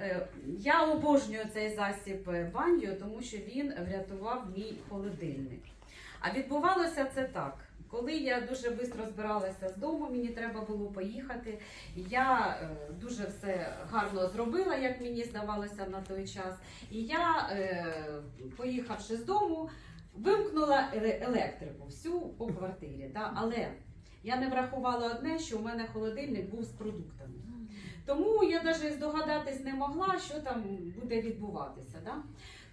Е, Я обожнюю цей засіб е, баньо, тому що він врятував мій холодильник. А відбувалося це так. Коли я дуже швидко збиралася з дому, мені треба було поїхати. Я е, дуже все гарно зробила, як мені здавалося на той час. І я, поїхавши з дому, вимкнула електрику всю по квартирі. Але я не врахувала одне, що у мене холодильник був з продуктами. Я навіть здогадатись не могла, що там буде відбуватися. Да?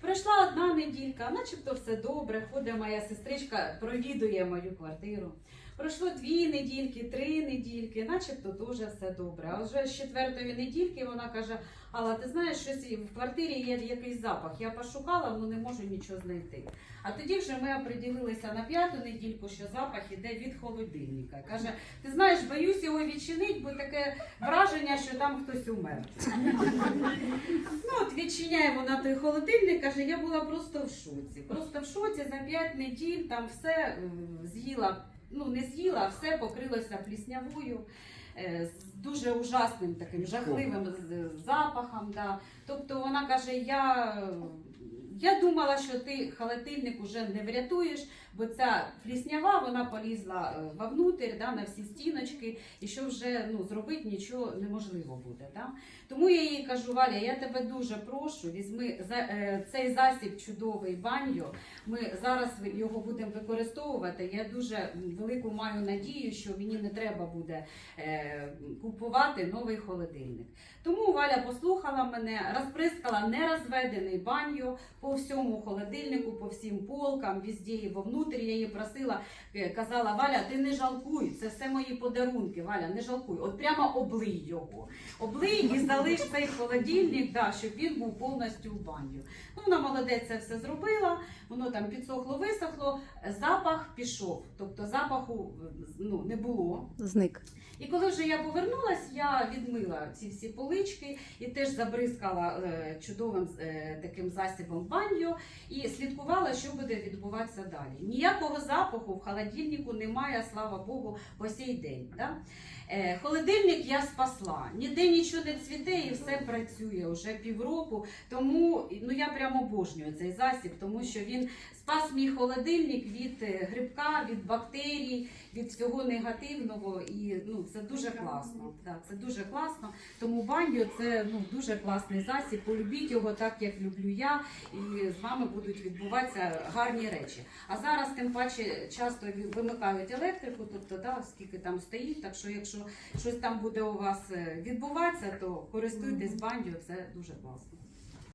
Пройшла одна неділька, начебто все добре. Ходить моя сестричка, провідує мою квартиру. Пройшло дві недільки, три недільки, начебто теж все добре. А вже з четвертої недільки вона каже: Алла, ти знаєш, щось в квартирі є якийсь запах. Я пошукала, але не можу нічого знайти. А тоді вже ми оприділилися на п'яту недільку, що запах іде від холодильника. Каже, ти знаєш, боюсь його відчинити, бо таке враження, що там хтось умер. Ну от відчиняє вона той холодильник, каже, я була просто в шоці. Просто в шоці за 5 неділь там все з'їла, ну не з'їла, все покрилося пліснявою. Е, З дуже ужасним таким жахливим запахом. Да. Тобто вона каже: я, я думала, що ти холодильник уже не врятуєш, бо ця пліснява вона полізла е, вовнутрь да, на всі стіночки, і що вже ну, зробити нічого неможливо буде. Да? Тому я їй кажу, Валя, я тебе дуже прошу, візьми за, е, цей засіб чудовий баньо. Ми зараз його будемо використовувати. Я дуже велику маю надію, що мені не треба буде купувати новий холодильник. Тому Валя послухала мене, розприскала нерозведений баньо по всьому холодильнику, по всім полкам, везде і вовнутрі. Я її просила, е, казала, Валя, ти не жалкуй, це все мої подарунки. Валя, не жалкуй. От прямо облий його. Облий і залиш цей холодильник, да, щоб він був повністю в баню. Ну, вона молодець це все зробила, воно там підсохло, висохло, запах пішов. Тобто запаху ну, не було. Зник. І коли вже я повернулась, я відмила ці всі полички і теж забризкала е, чудовим е, таким засібом баньо і слідкувала, що буде відбуватися далі. Ніякого запаху в холодильнику немає, слава Богу, по сей день. Да? Е, холодильник я спасла. Ніде нічого не цвіте і все працює вже півроку. Тому ну я прямо обожнюю цей засіб, тому що він спас мій холодильник від грибка, від бактерій, від всього негативного. І ну це дуже класно. Так, це дуже класно. Тому баньо це ну дуже класний засіб. Полюбіть його так, як люблю я, і з вами будуть відбуватися гарні речі. А зараз тим паче часто вимикають електрику, тобто да, скільки там стоїть. Так що, якщо щось там буде у вас е, відбуватися, то користуйтесь баньо, це дуже класно.